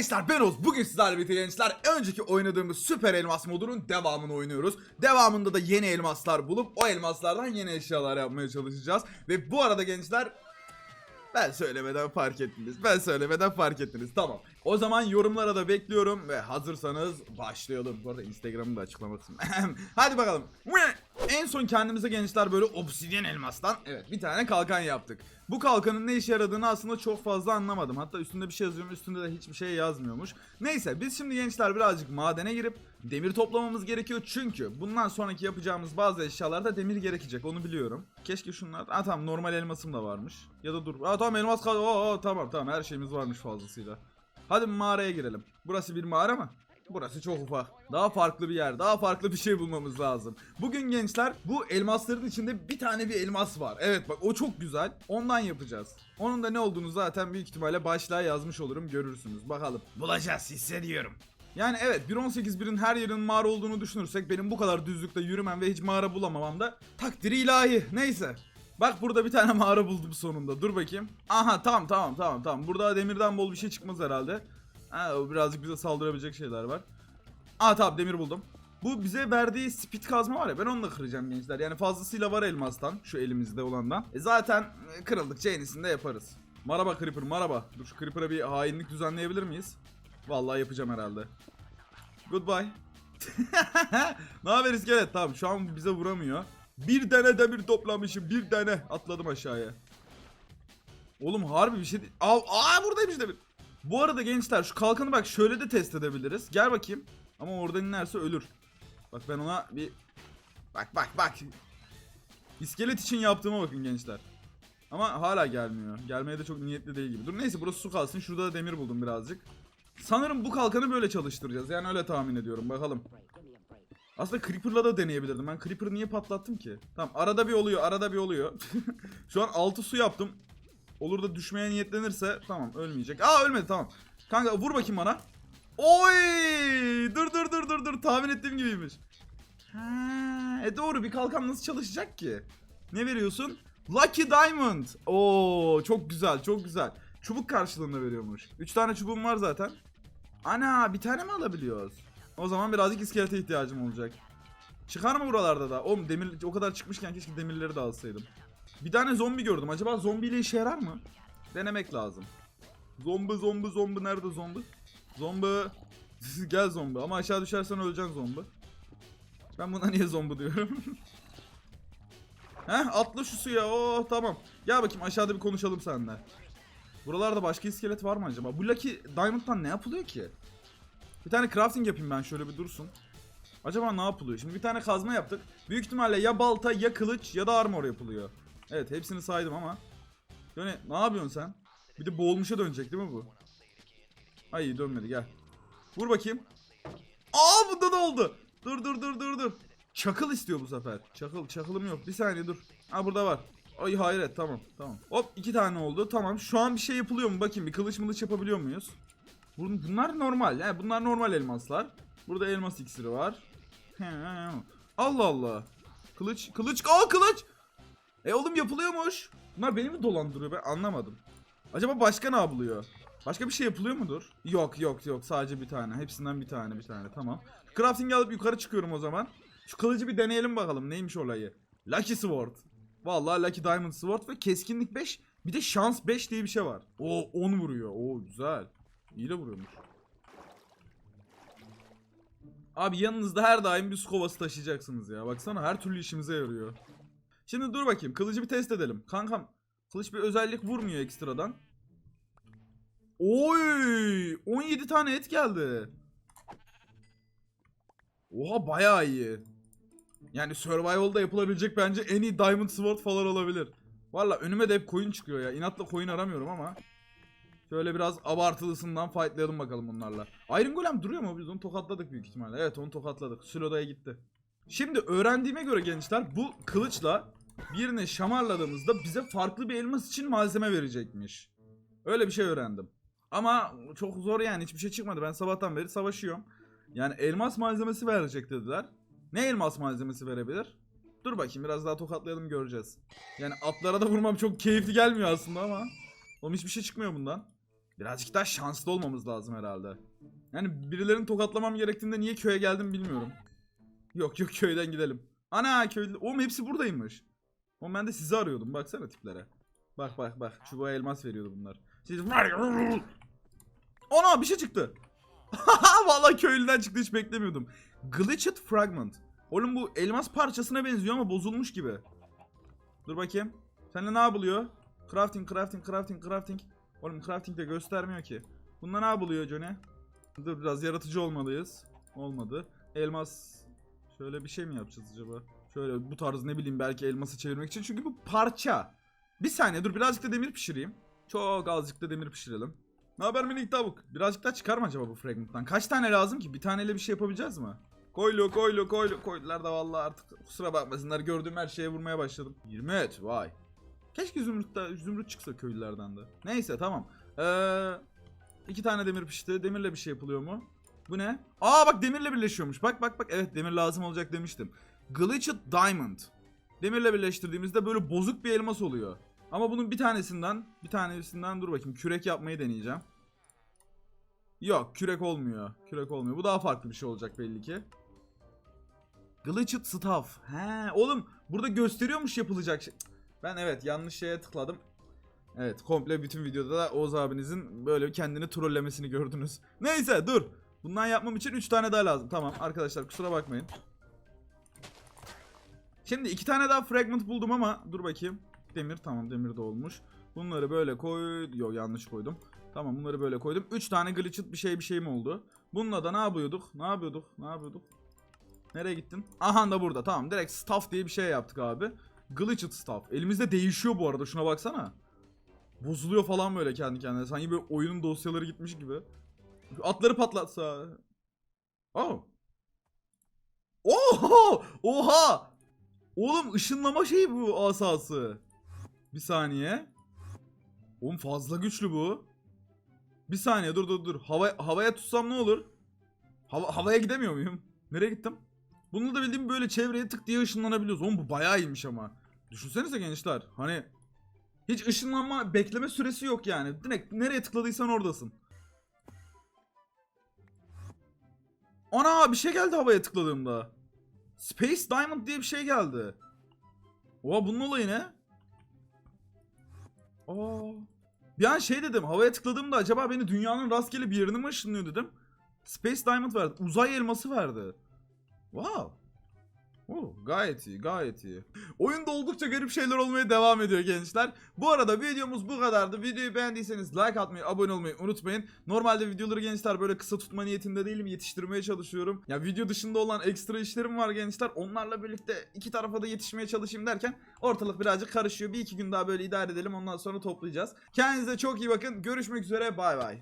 gençler ben Oğuz. Bugün sizlerle birlikte gençler önceki oynadığımız süper elmas modunun devamını oynuyoruz. Devamında da yeni elmaslar bulup o elmaslardan yeni eşyalar yapmaya çalışacağız. Ve bu arada gençler ben söylemeden fark ettiniz. Ben söylemeden fark ettiniz. Tamam. O zaman yorumlara da bekliyorum ve hazırsanız başlayalım. Bu arada Instagram'ı da açıklamasın. Hadi bakalım. En son kendimize gençler böyle obsidyen elmastan evet bir tane kalkan yaptık. Bu kalkanın ne işe yaradığını aslında çok fazla anlamadım. Hatta üstünde bir şey yazıyor üstünde de hiçbir şey yazmıyormuş. Neyse biz şimdi gençler birazcık madene girip demir toplamamız gerekiyor. Çünkü bundan sonraki yapacağımız bazı eşyalarda demir gerekecek onu biliyorum. Keşke şunlar... Aa tamam normal elmasım da varmış. Ya da dur. Aa tamam elmas kaldı. Oo, oo, tamam tamam her şeyimiz varmış fazlasıyla. Hadi mağaraya girelim. Burası bir mağara mı? Burası çok ufak. Daha farklı bir yer, daha farklı bir şey bulmamız lazım. Bugün gençler bu elmasların içinde bir tane bir elmas var. Evet bak o çok güzel. Ondan yapacağız. Onun da ne olduğunu zaten büyük ihtimalle başlığa yazmış olurum görürsünüz. Bakalım. Bulacağız hissediyorum. Yani evet 1.18.1'in her yerinin mağara olduğunu düşünürsek benim bu kadar düzlükte yürümem ve hiç mağara bulamamam da takdiri ilahi. Neyse. Bak burada bir tane mağara buldum sonunda. Dur bakayım. Aha tamam tamam tamam tamam. Burada demirden bol bir şey çıkmaz herhalde. Ha, o birazcık bize saldırabilecek şeyler var. Aa tamam demir buldum. Bu bize verdiği speed kazma var ya ben onu da kıracağım gençler. Yani fazlasıyla var elmastan şu elimizde olandan. E zaten e, kırıldıkça yenisini de yaparız. Maraba Creeper maraba. Dur şu Creeper'a bir hainlik düzenleyebilir miyiz? Vallahi yapacağım herhalde. Goodbye. ne haber iskelet? Tamam şu an bize vuramıyor. Bir tane demir toplamışım bir tane. Atladım aşağıya. Oğlum harbi bir şey değil. Aa, aa buradaymış demir. Bu arada gençler şu kalkanı bak şöyle de test edebiliriz. Gel bakayım. Ama oradan inerse ölür. Bak ben ona bir... Bak bak bak. İskelet için yaptığıma bakın gençler. Ama hala gelmiyor. Gelmeye de çok niyetli değil gibi. Dur neyse burası su kalsın. Şurada da demir buldum birazcık. Sanırım bu kalkanı böyle çalıştıracağız. Yani öyle tahmin ediyorum. Bakalım. Aslında Creeper'la da deneyebilirdim. Ben Creeper'ı niye patlattım ki? Tamam arada bir oluyor. Arada bir oluyor. Şu an altı su yaptım. Olur da düşmeye niyetlenirse tamam ölmeyecek. Aa ölmedi tamam. Kanka vur bakayım bana. Oy! Dur dur dur dur dur. Tahmin ettiğim gibiymiş. Ha, e doğru bir kalkan nasıl çalışacak ki? Ne veriyorsun? Lucky Diamond. Oo çok güzel çok güzel. Çubuk karşılığında veriyormuş. 3 tane çubuğum var zaten. Ana bir tane mi alabiliyoruz? O zaman birazcık iskelete ihtiyacım olacak. Çıkar mı buralarda da? Oğlum demir o kadar çıkmışken keşke demirleri de alsaydım. Bir tane zombi gördüm. Acaba zombiyle işe yarar mı? Denemek lazım. Zombi zombi zombi nerede zombi? Zombi. Gel zombi ama aşağı düşersen öleceksin zombi. Ben buna niye zombi diyorum? Heh atla şu suya. Oh tamam. Gel bakayım aşağıda bir konuşalım seninle. Buralarda başka iskelet var mı acaba? Bu Lucky Diamond'dan ne yapılıyor ki? Bir tane crafting yapayım ben şöyle bir dursun. Acaba ne yapılıyor? Şimdi bir tane kazma yaptık. Büyük ihtimalle ya balta ya kılıç ya da armor yapılıyor. Evet hepsini saydım ama. Yani ne yapıyorsun sen? Bir de boğulmuşa dönecek değil mi bu? Ay dönmedi gel. Vur bakayım. Aa bunda da oldu. Dur dur dur dur dur. Çakıl istiyor bu sefer. Çakıl çakılım yok. Bir saniye dur. Ha burada var. Ay hayret tamam tamam. Hop iki tane oldu. Tamam şu an bir şey yapılıyor mu? Bakayım bir kılıç mılıç yapabiliyor muyuz? Bun- Bunlar normal. Yani bunlar normal elmaslar. Burada elmas iksiri var. Allah Allah. Kılıç kılıç. Aa kılıç. E oğlum yapılıyormuş. Bunlar beni mi dolandırıyor ben anlamadım. Acaba başka ne yapılıyor? Başka bir şey yapılıyor mudur? Yok yok yok sadece bir tane. Hepsinden bir tane bir tane tamam. Crafting alıp yukarı çıkıyorum o zaman. Şu kılıcı bir deneyelim bakalım neymiş olayı. Lucky Sword. Vallahi Lucky Diamond Sword ve keskinlik 5 bir de şans 5 diye bir şey var. O 10 vuruyor. O güzel. İyi de vuruyormuş. Abi yanınızda her daim bir su kovası taşıyacaksınız ya. Baksana her türlü işimize yarıyor. Şimdi dur bakayım. Kılıcı bir test edelim. Kankam kılıç bir özellik vurmuyor ekstradan. Oy! 17 tane et geldi. Oha bayağı iyi. Yani survival'da yapılabilecek bence en iyi diamond sword falan olabilir. Valla önüme de hep koyun çıkıyor ya. İnatla koyun aramıyorum ama. Şöyle biraz abartılısından fightlayalım bakalım bunlarla. Iron Golem duruyor mu? Biz onu tokatladık büyük ihtimalle. Evet onu tokatladık. Süloda'ya gitti. Şimdi öğrendiğime göre gençler bu kılıçla birini şamarladığımızda bize farklı bir elmas için malzeme verecekmiş. Öyle bir şey öğrendim. Ama çok zor yani hiçbir şey çıkmadı. Ben sabahtan beri savaşıyorum. Yani elmas malzemesi verecek dediler. Ne elmas malzemesi verebilir? Dur bakayım biraz daha tokatlayalım göreceğiz. Yani atlara da vurmam çok keyifli gelmiyor aslında ama. Oğlum hiçbir şey çıkmıyor bundan. Birazcık daha şanslı olmamız lazım herhalde. Yani birilerini tokatlamam gerektiğinde niye köye geldim bilmiyorum. Yok yok köyden gidelim. Ana köylü. Oğlum hepsi buradaymış. Oğlum ben de sizi arıyordum. Baksana tiplere. Bak bak bak. Çubuğa elmas veriyordu bunlar. Siz Ana bir şey çıktı. Vallahi köylüden çıktı hiç beklemiyordum. Glitched Fragment. Oğlum bu elmas parçasına benziyor ama bozulmuş gibi. Dur bakayım. Seninle ne yapılıyor? Crafting, crafting, crafting, crafting. Oğlum crafting de göstermiyor ki. Bunda ne yapılıyor Johnny? Dur biraz yaratıcı olmalıyız. Olmadı. Elmas. Şöyle bir şey mi yapacağız acaba? Şöyle bu tarz ne bileyim belki elması çevirmek için. Çünkü bu parça. Bir saniye dur birazcık da demir pişireyim. Çok azıcık da demir pişirelim. Ne haber minik tavuk? Birazcık daha çıkar mı acaba bu fragment'tan? Kaç tane lazım ki? Bir taneyle bir şey yapabileceğiz mi? Koylu koylu koylu koydular da vallahi artık kusura bakmasınlar gördüğüm her şeye vurmaya başladım. 20 et vay. Keşke zümrüt, de, zümrüt çıksa köylülerden de. Neyse tamam. Ee, iki tane demir pişti. Demirle bir şey yapılıyor mu? Bu ne? Aa bak demirle birleşiyormuş. Bak bak bak evet demir lazım olacak demiştim. Glitched Diamond. Demirle birleştirdiğimizde böyle bozuk bir elmas oluyor. Ama bunun bir tanesinden, bir tanesinden dur bakayım kürek yapmayı deneyeceğim. Yok kürek olmuyor. Kürek olmuyor. Bu daha farklı bir şey olacak belli ki. Glitched Stuff. He oğlum burada gösteriyormuş yapılacak şey. Ben evet yanlış şeye tıkladım. Evet komple bütün videoda da Oğuz abinizin böyle kendini trollemesini gördünüz. Neyse dur. Bundan yapmam için 3 tane daha lazım. Tamam arkadaşlar kusura bakmayın. Şimdi iki tane daha fragment buldum ama dur bakayım. Demir tamam demir de olmuş. Bunları böyle koy... Yok yanlış koydum. Tamam bunları böyle koydum. 3 tane glitched bir şey bir şey mi oldu? Bununla da ne yapıyorduk? Ne yapıyorduk? Ne yapıyorduk? Nereye gittin? Aha da burada. Tamam direkt staff diye bir şey yaptık abi. Glitched staff. Elimizde değişiyor bu arada. Şuna baksana. Bozuluyor falan böyle kendi kendine. Sanki böyle oyunun dosyaları gitmiş gibi. Atları patlatsa. Oh. Oha! Oha! Oğlum ışınlama şeyi bu asası. Bir saniye. Oğlum fazla güçlü bu. Bir saniye dur dur dur. Hava, havaya tutsam ne olur? Hava, havaya gidemiyor muyum? Nereye gittim? Bunu da bildiğim böyle çevreye tık diye ışınlanabiliyoruz. Oğlum bu bayağı iyiymiş ama. Düşünsenize gençler. Hani hiç ışınlanma bekleme süresi yok yani. Direkt nereye tıkladıysan oradasın. Ana bir şey geldi havaya tıkladığımda. Space Diamond diye bir şey geldi. Oha bunun olayı ne? Aa. Bir an şey dedim havaya tıkladığımda acaba beni dünyanın rastgele bir yerine mi ışınlıyor dedim. Space Diamond verdi. Uzay elması verdi. Wow. Oo, gayet iyi, gayet iyi. Oyunda oldukça garip şeyler olmaya devam ediyor gençler. Bu arada videomuz bu kadardı. Videoyu beğendiyseniz like atmayı, abone olmayı unutmayın. Normalde videoları gençler böyle kısa tutma niyetinde değilim. Yetiştirmeye çalışıyorum. Ya video dışında olan ekstra işlerim var gençler. Onlarla birlikte iki tarafa da yetişmeye çalışayım derken ortalık birazcık karışıyor. Bir iki gün daha böyle idare edelim. Ondan sonra toplayacağız. Kendinize çok iyi bakın. Görüşmek üzere. Bay bay.